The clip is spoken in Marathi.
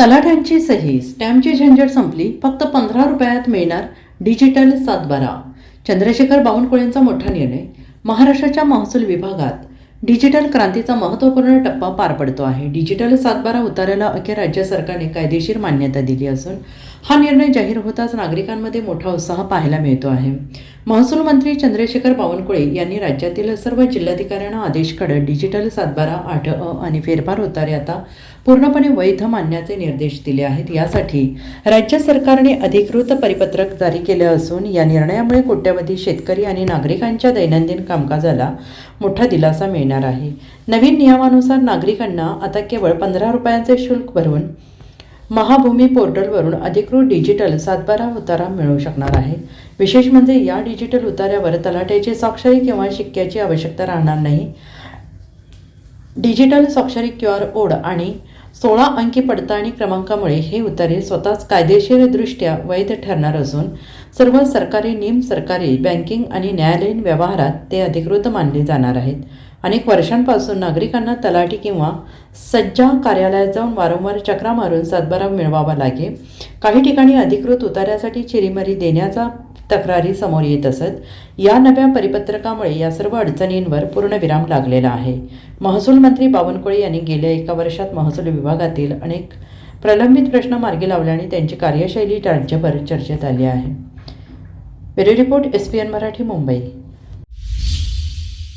तलाठ्यांची सही स्टॅम्पची झंझट संपली फक्त पंधरा रुपयात मिळणार डिजिटल सातबारा. चंद्रशेखर बावनकुळेंचा मोठा निर्णय. महाराष्ट्राच्या महसूल विभागात डिजिटल क्रांतीचा महत्त्वपूर्ण टप्पा पार पडतो आहे. डिजिटल सातबारा उतार्याला अखेर राज्य सरकारने कायदेशीर मान्यता दिली असून हा निर्णय जाहीर होताच नागरिकांमध्ये मोठा उत्साह पाहायला मिळतो आहे. महसूल मंत्री चंद्रशेखर बावनकुळे यांनी राज्यातील सर्व जिल्हाधिकाऱ्यांना आदेश डिजिटल सातबारा आठ अ आणि फेरफार होतारे आता पूर्णपणे वैध मानण्याचे निर्देश दिले आहेत. यासाठी राज्य सरकारने अधिकृत परिपत्रक जारी केले असून या निर्णयामुळे कोट्यवधी शेतकरी आणि नागरिकांच्या दैनंदिन कामकाजाला मोठा दिलासा मिळणार आहे. नवीन नियमानुसार नागरिकांना आता केवळ पंधरा रुपयांचे शुल्क भरून महाभूमी पोर्टलवरून अधिकृत डिजिटल सातबारा उतारा मिळू शकणार आहे. विशेष म्हणजे या डिजिटल उतार्यावर तलाट्याची स्वाक्षरी किंवा शिक्क्याची आवश्यकता राहणार नाही. डिजिटल स्वाक्षरी क्यू आर कोड आणि सोळा अंकी पडताळणी क्रमांकामुळे हे उतारे स्वतःच कायदेशीरदृष्ट्या वैध ठरणार असून सर्व सरकारी निम सरकारी बँकिंग आणि न्यायालयीन व्यवहारात ते अधिकृत मानले जाणार आहेत. अनेक वर्षांपासून नागरिकांना तलाठी किंवा सज्जा कार्यालयात जाऊन वारंवार चक्रा मारून सातबारा मिळवावा लागे. काही ठिकाणी अधिकृत उतार्यासाठी चिरीमरी देण्याचा तक्रारी समोर येत असत. या नव्या परिपत्रकामुळे या सर्व अडचणींवर पूर्णविराम लागलेला आहे. महसूल मंत्री बावनकुळे यांनी गेल्या एका वर्षात महसूल विभागातील अनेक प्रलंबित प्रश्न मार्गी लावल्याने त्यांची कार्यशैली राज्यभर चर्चेत आली आहे. Bureau report S P N Marathi Mumbai.